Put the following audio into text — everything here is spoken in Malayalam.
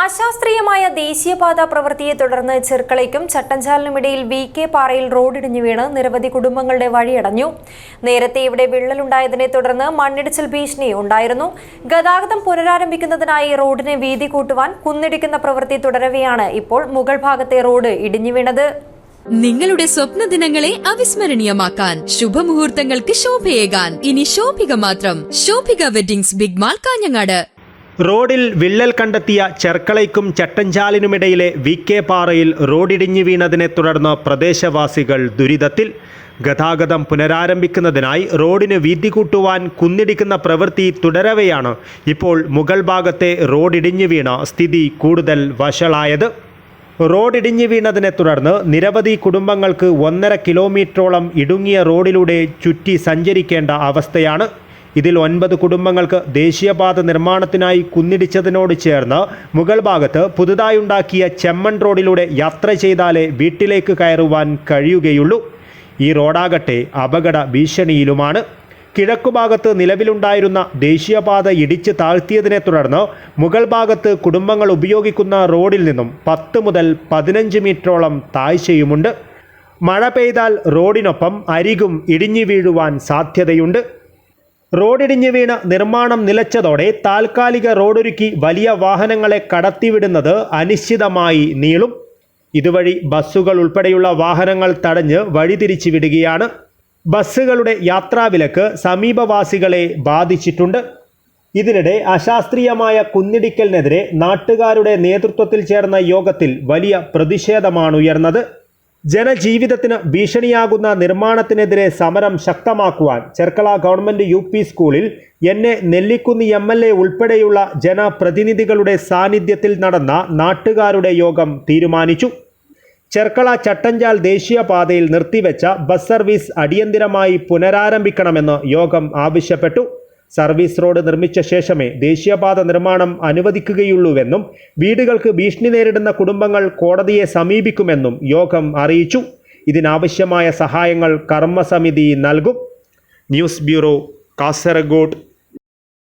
അശാസ്ത്രീയമായ ദേശീയപാത പ്രവൃത്തിയെ തുടർന്ന് ചെർക്കളയ്ക്കും ചട്ടഞ്ചാലിനുമിടയിൽ വി കെ പാറയിൽ റോഡിടിഞ്ഞു വീണ് നിരവധി കുടുംബങ്ങളുടെ വഴിയടഞ്ഞു. നേരത്തെ ഇവിടെ വിള്ളലുണ്ടായതിനെ തുടർന്ന് മണ്ണിടിച്ചിൽ ഭീഷണി ഉണ്ടായിരുന്നു. ഗതാഗതം പുനരാരംഭിക്കുന്നതിനായി റോഡിന് വീതി കൂട്ടുവാൻ കുന്നിടിക്കുന്ന പ്രവൃത്തി തുടരവെയാണ് ഇപ്പോൾ മുകൾ ഭാഗത്തെ റോഡ് ഇടിഞ്ഞു വീണത്. നിങ്ങളുടെ സ്വപ്ന ദിനങ്ങളെ അവിസ്മരണീയമാക്കാൻ ശുഭമുഹൂർത്തങ്ങൾക്ക് ശോഭയേകാൻ. ഇനി ശോഭിക മാത്രം. Shobhika weddings big mall Kanhangad. റോഡിൽ വിള്ളൽ കണ്ടെത്തിയ ചെർക്കളയ്ക്കും ചട്ടഞ്ചാലിനുമിടയിലെ വി കെ പാറയിൽ റോഡിടിഞ്ഞു വീണതിനെ തുടർന്ന് പ്രദേശവാസികൾ ദുരിതത്തിൽ. ഗതാഗതം പുനരാരംഭിക്കുന്നതിനായി റോഡിന് വീതി കൂട്ടുവാൻ കുന്നിടിക്കുന്ന പ്രവൃത്തി തുടരവെയാണ് ഇപ്പോൾ മുഗൾ ഭാഗത്തെ റോഡിടിഞ്ഞു വീണ സ്ഥിതി കൂടുതൽ വഷളായത്. റോഡിടിഞ്ഞു വീണതിനെ തുടർന്ന് നിരവധി കുടുംബങ്ങൾക്ക് ഒന്നര കിലോമീറ്ററോളം ഇടുങ്ങിയ റോഡിലൂടെ ചുറ്റി സഞ്ചരിക്കേണ്ട അവസ്ഥയാണ് ഇതിൽ ഒൻപത് കുടുംബങ്ങൾക്ക് ദേശീയപാത നിർമ്മാണത്തിനായി കുന്നിടിച്ചതിനോട് ചേർന്ന് മുകൾ ഭാഗത്ത് പുതുതായുണ്ടാക്കിയ ചെമ്മൺ റോഡിലൂടെ യാത്ര ചെയ്താലേ വീട്ടിലേക്ക് കയറുവാൻ കഴിയുകയുള്ളൂ. ഈ റോഡാകട്ടെ അപകട ഭീഷണിയിലുമാണ്. കിഴക്കുഭാഗത്ത് നിലവിലുണ്ടായിരുന്ന ദേശീയപാത ഇടിച്ച് താഴ്ത്തിയതിനെ തുടർന്ന് മുകൾ ഭാഗത്ത് കുടുംബങ്ങൾ ഉപയോഗിക്കുന്ന റോഡിൽ നിന്നും പത്ത് മുതൽ പതിനഞ്ച് മീറ്ററോളം താഴ്ചയുമുണ്ട്. മഴ പെയ്താൽ റോഡിനൊപ്പം അരികും ഇടിഞ്ഞു വീഴുവാൻ സാധ്യതയുണ്ട്. റോഡിടിഞ്ഞു വീണ് നിർമ്മാണം നിലച്ചതോടെ താൽക്കാലിക റോഡൊരുക്കി വലിയ വാഹനങ്ങളെ കടത്തിവിടുന്നത് അനിശ്ചിതമായി നീളും. ഇതുവഴി ബസ്സുകൾ ഉൾപ്പെടെയുള്ള വാഹനങ്ങൾ തടഞ്ഞ് വഴിതിരിച്ചു വിടുകയാണ് ബസ്സുകളുടെ യാത്രാവിലക്ക് സമീപവാസികളെ ബാധിച്ചിട്ടുണ്ട്. ഇതിനിടെ അശാസ്ത്രീയമായ കുന്നിടിക്കലിനെതിരെ നാട്ടുകാരുടെ നേതൃത്വത്തിൽ ചേർന്ന യോഗത്തിൽ വലിയ പ്രതിഷേധമാണ് ഉയർന്നത് ജനജീവിതത്തിന് ഭീഷണിയാകുന്ന നിർമ്മാണത്തിനെതിരെ സമരം ശക്തമാക്കുവാൻ ചെർക്കള ഗവൺമെന്റ് യു പി സ്കൂളിൽ എന്നെ നെല്ലിക്കുന്ന് എം എൽ എ ഉൾപ്പെടെയുള്ള ജനപ്രതിനിധികളുടെ സാന്നിധ്യത്തിൽ നടന്ന നാട്ടുകാരുടെ യോഗം തീരുമാനിച്ചു. ചെർക്കള ചട്ടഞ്ചാൽ ദേശീയപാതയിൽ നിർത്തിവെച്ച ബസ് സർവീസ് അടിയന്തിരമായി പുനരാരംഭിക്കണമെന്ന് യോഗം ആവശ്യപ്പെട്ടു. സർവീസ് റോഡ് നിർമ്മിച്ച ശേഷമേ ദേശീയപാത നിർമ്മാണം അനുവദിക്കുകയുള്ളൂവെന്നും വീടുകൾക്ക് ഭീഷണി നേരിടുന്ന കുടുംബങ്ങൾ കോടതിയെ സമീപിക്കുമെന്നും യോഗം അറിയിച്ചു. ഇതിനാവശ്യമായ സഹായങ്ങൾ കർമ്മസമിതി നൽകും. News bureau Kasaragod.